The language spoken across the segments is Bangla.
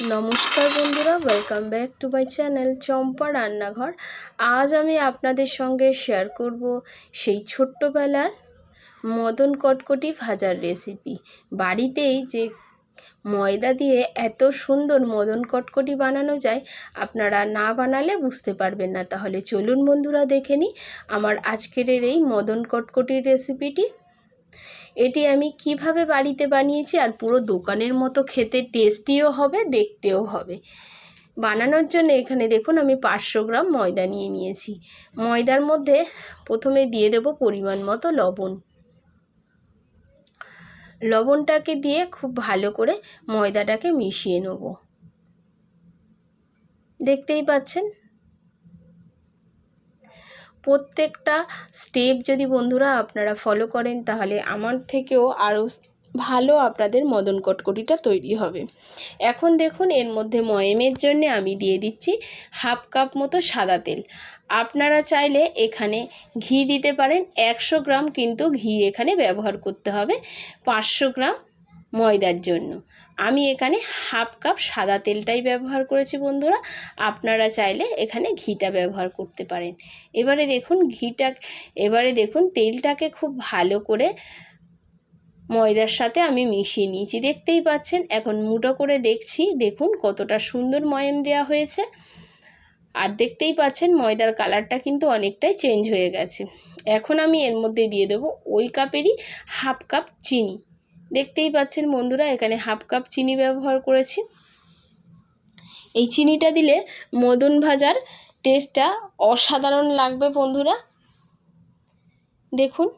নমস্কার বন্ধুরা welcome back to my channel Champa Rannaghar. আজ আমি আপনাদের সঙ্গে শেয়ার করব সেই ছোট্টবেলার মদন কটকটি ভাজার রেসিপি বাড়িতেই যে ময়দা দিয়ে এত সুন্দর মদন কটকটি বানানো যায়, আপনারা না বানালে বুঝতে পারবেন না। তাহলে চলুন বন্ধুরা, দেখে নিই আমার আজকের এই মদন কটকটির রেসিপিটি এটি আমি কীভাবে বাড়িতে বানিয়েছি আর পুরো দোকানের মতো খেতে টেস্টিও হবে, দেখতেও হবে। বানানোর জন্য এখানে দেখুন, আমি পাঁচশো গ্রাম ময়দা নিয়ে নিয়েছি। ময়দার মধ্যে প্রথমে দিয়ে দেব পরিমাণ মতো লবণ। লবণটাকে দিয়ে খুব ভালো করে ময়দাটাকে মিশিয়ে নেব। দেখতেই পাচ্ছেন? প্রত্যেকটা স্টেপ যদি বন্ধুরা আপনারা ফলো করেন, তাহলে আমার থেকেও আরও ভালো আপনাদের মদন কটকটিটা তৈরি হবে। এখন দেখুন, এর মধ্যে ময়েমের জন্য আমি দিয়ে দিচ্ছি হাফ কাপ মতো সাদা তেল। আপনারা চাইলে এখানে ঘি দিতে পারেন। একশো গ্রাম কিন্তু ঘি এখানে ব্যবহার করতে হবে। পাঁচশো গ্রাম ময়দার জন্য। আমি এখানে হাফ কাপ সাদা তেলটাই ব্যবহার করেছি বন্ধুরা। আপনারা চাইলে এখানে ঘিটা ব্যবহার করতে পারেন। এবারে দেখুন ঘিটা, এবারে দেখুন তেলটাকে খুব ভালো করে ময়দার সাথে আমি মিশিয়ে নিয়েছি। দেখতেই পাচ্ছেন, এখন মুটো করে দেখছি, দেখুন কতটা সুন্দর ময়ম দেওয়া হয়েছে। আর দেখতেই পাচ্ছেন ময়দার কালারটা কিন্তু অনেকটাই চেঞ্জ হয়ে গেছে। এখন আমি এর মধ্যে দিয়ে দেবো ওই কাপেরই হাফ কাপ চিনি। দেখতেই পাচ্ছেন বন্ধুরা, এখানে হাফ কাপ চিনি ব্যবহার করেছি। এই চিনিটা দিলে মদন ভাজার টেস্টটা অসাধারণ লাগবে বন্ধুরা। দেখুন,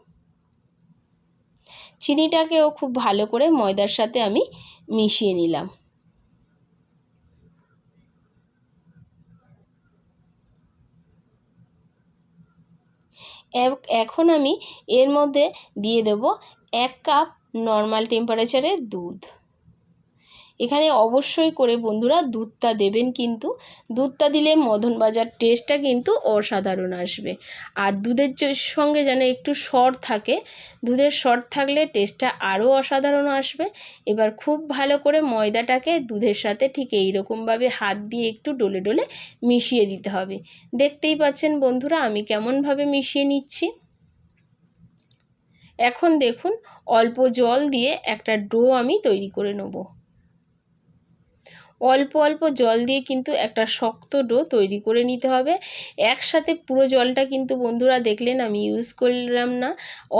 চিনিটাকেও খুব ভালো করে ময়দার সাথে আমি মিশিয়ে নিলাম। এখন আমি এর মধ্যে দিয়ে দেব এক কাপ নর্মাল টেম্পারেচারের দুধ। এখানে অবশ্যই করে বন্ধুরা দুধটা দেবেন কিন্তু, দুধটা দিলে মদন বাজার টেস্টটা কিন্তু অসাধারণ আসবে। আর দুধের সঙ্গে যেন একটু সর থাকে, দুধের সর থাকলে টেস্টটা আরও অসাধারণ আসবে। এবার খুব ভালো করে ময়দাটাকে দুধের সাথে ঠিক এইরকমভাবে হাত দিয়ে একটু ডলে ডলে মিশিয়ে দিতে হবে। দেখতেই পাচ্ছেন বন্ধুরা, আমি কেমনভাবে মিশিয়ে নিচ্ছি। এখন দেখুন, অল্প জল দিয়ে একটা ডো আমি তৈরি করে নেব। অল্প অল্প জল দিয়ে কিন্তু একটা শক্ত ডো তৈরি করে নিতে হবে। একসাথে পুরো জলটা কিন্তু বন্ধুরা দেখলেন আমি ইউজ করলাম না।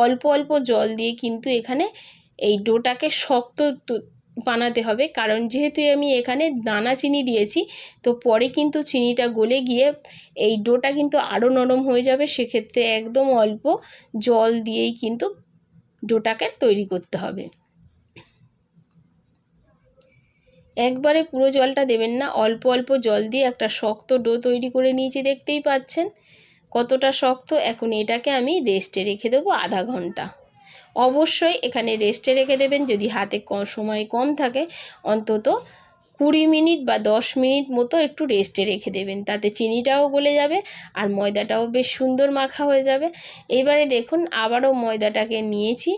অল্প অল্প জল দিয়ে কিন্তু এখানে এই ডোটাকে শক্ত বানাতে হবে। কারণ যেহেতু আমি এখানে দানা চিনি দিয়েছি, তো পরে কিন্তু চিনিটা গলে গিয়ে এই ডোটা কিন্তু আরও নরম হয়ে যাবে। সেক্ষেত্রে একদম অল্প জল দিয়েই কিন্তু ডোটাকে তৈরি করতে হবে। একবারে পুরো জলটা দেবেন না, অল্প অল্প জল দিয়ে একটা শক্ত ডো তৈরি করে নিয়েছি, দেখতেই পাচ্ছেন। কতটা শক্ত, এখন এটাকে আমি রেস্টে রেখে দেবো আধা ঘণ্টা। অবশ্যই এখানে রেস্টে রেখে দেবেন, যদি হাতে সময় কম থাকে, অন্তত কুড়ি মিনিট বা দশ মিনিট মতো একটু রেস্টে রেখে দেবেন। তাতে চিনিটাও গলে যাবে আর ময়দাটাও বেশ সুন্দর মাখা হয়ে যাবে। এবারে দেখুন, আবারও ময়দাটাকে নিয়েছি।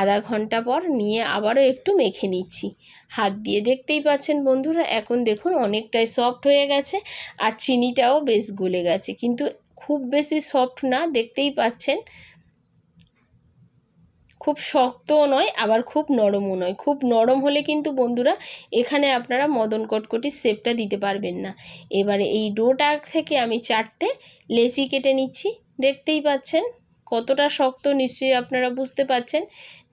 আধা ঘণ্টা পর নিয়ে আবারও একটু মেখে নিচ্ছি। হাত দিয়ে দেখতেই পাচ্ছেন বন্ধুরা, এখন দেখুন অনেকটাই সফট হয়ে গেছে আর চিনিটাও বেশ গলে গেছে। কিন্তু খুব বেশি সফট না, দেখতেই পাচ্ছেন। খুব শক্তও নয়, আবার খুব নরমও নয়। খুব নরম হলে কিন্তু বন্ধুরা এখানে আপনারা মদন কটকটির সেপটা দিতে পারবেন না। এবারে এই ডোটা থেকে আমি চারটে লেচি কেটে নিচ্ছি। দেখতেই পাচ্ছেন? কতটা শক্ত নিশ্চয়ই আপনারা বুঝতে পাচ্ছেন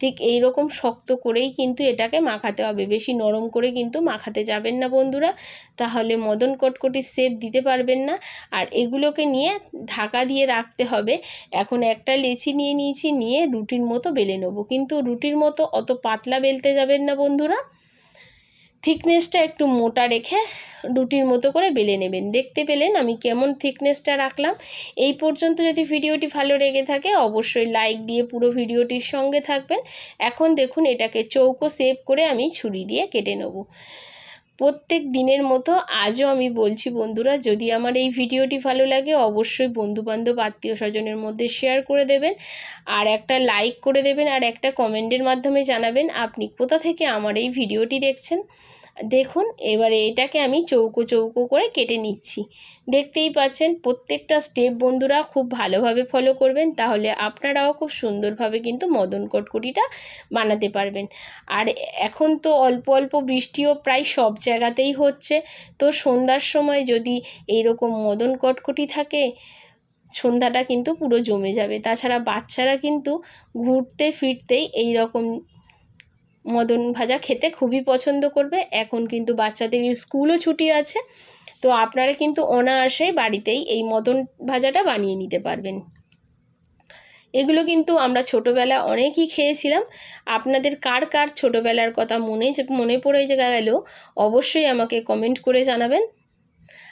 ঠিক এই রকম শক্ত করেই কিন্তু এটাকে মাখাতে হবে। বেশি নরম করে কিন্তু মাখাতে যাবেন না বন্ধুরা। তাহলে মদন কটকটির সেপ দিতে পারবেন না। আর এগুলোকে নিয়ে ঢাকা দিয়ে রাখতে হবে। এখন একটা লেচি নিয়ে নিয়েছি, নিয়ে রুটির মতো বেলে নেব। কিন্তু রুটির মতো অত পাতলা বেলতে যাবেন না বন্ধুরা। থিকনেসটা একটু মোটা রেখে রুটির মতো করে বেলে নেবেন। দেখতে পেলেন আমি কেমন থিকনেসটা রাখলাম। এই পর্যন্ত যদি ভিডিওটি ভালো লেগে থাকে, অবশ্যই লাইক দিয়ে পুরো ভিডিওটির সঙ্গে থাকবেন। এখন দেখুন এটাকে চৌকো সেভ করে আমি ছুরি দিয়ে কেটে নেব। প্রত্যেক দিনের মতো আজও আমি বলছি বন্ধুরা, যদি আমার এই ভিডিওটি ভালো লাগে, অবশ্যই বন্ধুবান্ধব, আত্মীয় স্বজনের মধ্যে শেয়ার করে দেবেন, আর একটা লাইক করে দেবেন, আর একটা কমেন্টের মাধ্যমে জানাবেন, আপনি কোথা থেকে আমার এই ভিডিওটি দেখছেন। দেখুন, এবারে এটাকে আমি চৌকো চৌকো করে কেটে নিচ্ছি। দেখতেই পাচ্ছেন, প্রত্যেকটা স্টেপ বন্ধুরা খুব ভালোভাবে ফলো করবেন, তাহলে আপনারাও খুব সুন্দরভাবে কিন্তু মদন কটকটিটা বানাতে পারবেন। আর এখন তো অল্প অল্প বৃষ্টিও প্রায় সব জায়গাতেই হচ্ছে, তো সন্ধ্যার সময় যদি এইরকম মদন কটকটি থাকে, সন্ধ্যাটা কিন্তু পুরো জমে যাবে। তাছাড়া বাচ্চারা কিন্তু ঘুরতে ফিরতেই এই রকম মদন ভাজা খেতে খুবই পছন্দ করবে। এখন কিন্তু বাচ্চাদের স্কুলও ছুটি আছে। তো আপনারা কিন্তু অনায়াসে বাড়িতেই এই মদন ভাজাটা বানিয়ে নিতে পারবেন। এগুলো কিন্তু আমরা ছোটোবেলা অনেকই খেয়েছিলাম। আপনাদের কার কার ছোটোবেলার কথা মনে মনে পড়ে গেল, অবশ্যই আমাকে কমেন্ট করে জানাবেন।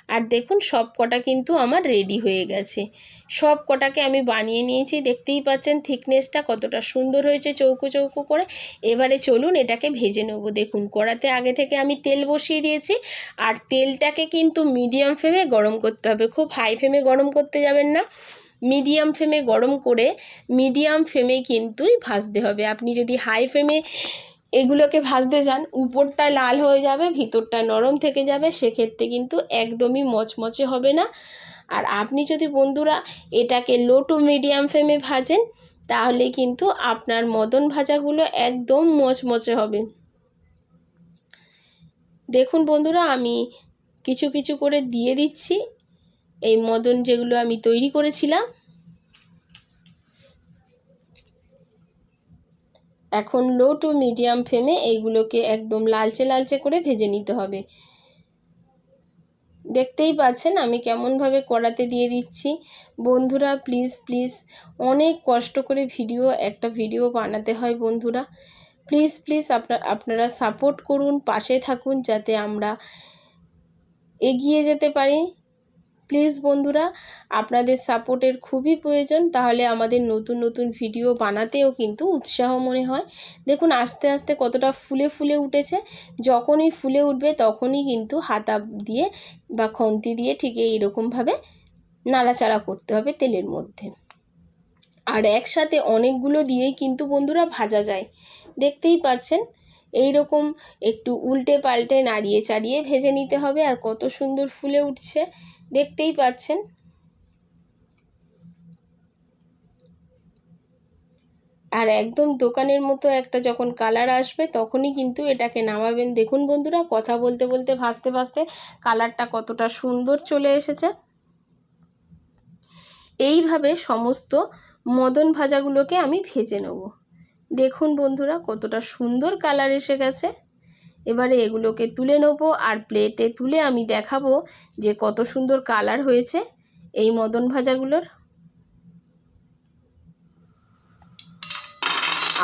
আর দেখুন, সব কটা কিন্তু আমার রেডি হয়ে গেছে। সব কটাকে আমি বানিয়ে নিয়েছি, দেখতেই পাচ্ছেন থিকনেসটা কতটা সুন্দর হয়েছে চৌকো চৌকো করে। এবারে চলুন এটাকে ভেজে নেব। দেখুন, কড়াতে আগে থেকে আমি তেল বসিয়ে দিয়েছি, আর তেলটাকে কিন্তু মিডিয়াম ফ্লেমে গরম করতে হবে। খুব হাই ফ্লেমে গরম করতে যাবেন না। মিডিয়াম ফ্লেমে গরম করে মিডিয়াম ফ্লেমে কিন্তুই ভাজতে হবে। আপনি যদি হাই ফ্লেমে এগুলোকে ভাজতে যান, উপরটা লাল হয়ে যাবে, ভিতরটা নরম থেকে যাবে, সেক্ষেত্রে কিন্তু একদমই মচমচে হবে না। আর আপনি যদি বন্ধুরা এটাকে লো টু মিডিয়াম ফ্লেমে ভাজেন, তাহলে কিন্তু আপনার মদন ভাজাগুলো একদম মচমচে হবে। দেখুন বন্ধুরা, আমি কিছু কিছু করে দিয়ে দিচ্ছি। এই মদন যেগুলো আমি তৈরি করেছিলাম এখন লো টু মিডিয়াম ফ্লেমে এইগুলোকে একদম লালচে লালচে করে ভেজে নিতে হবে। দেখতেই পাচ্ছেন আমি কেমনভাবে কড়াতে দিয়ে দিচ্ছি। বন্ধুরা প্লিজ প্লিজ অনেক কষ্ট করে ভিডিও একটা ভিডিও বানাতে হয় বন্ধুরা। প্লিজ প্লিজ আপনার আপনারা সাপোর্ট করুন, পাশে থাকুন যাতে আমরা এগিয়ে যেতে পারি। প্লিজ বন্ধুরা, আপনাদের সাপোর্টের খুবই প্রয়োজন। তাহলে আমাদের নতুন নতুন ভিডিও বানাতেও কিন্তু উৎসাহ মনে হয়। দেখুন, আস্তে আস্তে কতটা ফুলে ফুলে উঠেছে। যখনই ফুলে উঠবে, তখনই কিন্তু হাতা দিয়ে বা খন্তি দিয়ে ঠিক এইরকমভাবে নাড়াচাড়া করতে হবে তেলের মধ্যে। আর একসাথে অনেকগুলো দিয়েই কিন্তু বন্ধুরা ভাজা যায়। দেখতেই পাচ্ছেন এই রকম একটু উল্টে পাল্টে নাড়িয়ে চাড়িয়ে ভেজে নিতে হবে আর কত সুন্দর ফুলে উঠছে, দেখতেই পাচ্ছেন। আর একদম দোকানের মতো একটা যখন কালার আসবে তখনই কিন্তু এটাকে নামাবেন। দেখুন বন্ধুরা, কথা বলতে বলতে, ভাসতে ভাসতে কালারটা কতটা সুন্দর চলে এসেছে। এইভাবে সমস্ত মদন ভাজাগুলোকে আমি ভেজে নেব। দেখুন বন্ধুরা, কতটা সুন্দর কালার এসে গেছে। এবারে এগুলোকে তুলে নেব আর প্লেটে তুলে আমি দেখাবো যে কত সুন্দর কালার হয়েছে এই মদন ভাজাগুলোর।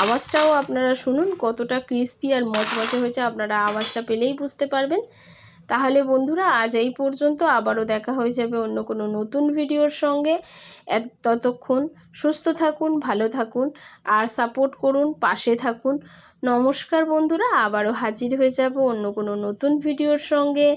আওয়াজটাও আপনারা শুনুন, কতটা ক্রিস্পি আর মচমচে হয়েছে, আপনারা আওয়াজটা পেলেই বুঝতে পারবেন। তাহলে বন্ধুরা, আজ এই পর্যন্ত। আবারও দেখা হয়ে যাবে অন্য কোনো নতুন ভিডিওর সঙ্গে। ততক্ষণ সুস্থ থাকুন, ভালো থাকুন আর সাপোর্ট করুন, পাশে থাকুন। নমস্কার বন্ধুরা, আবারও হাজির হয়ে যাব অন্য কোনো নতুন ভিডিওর সঙ্গে।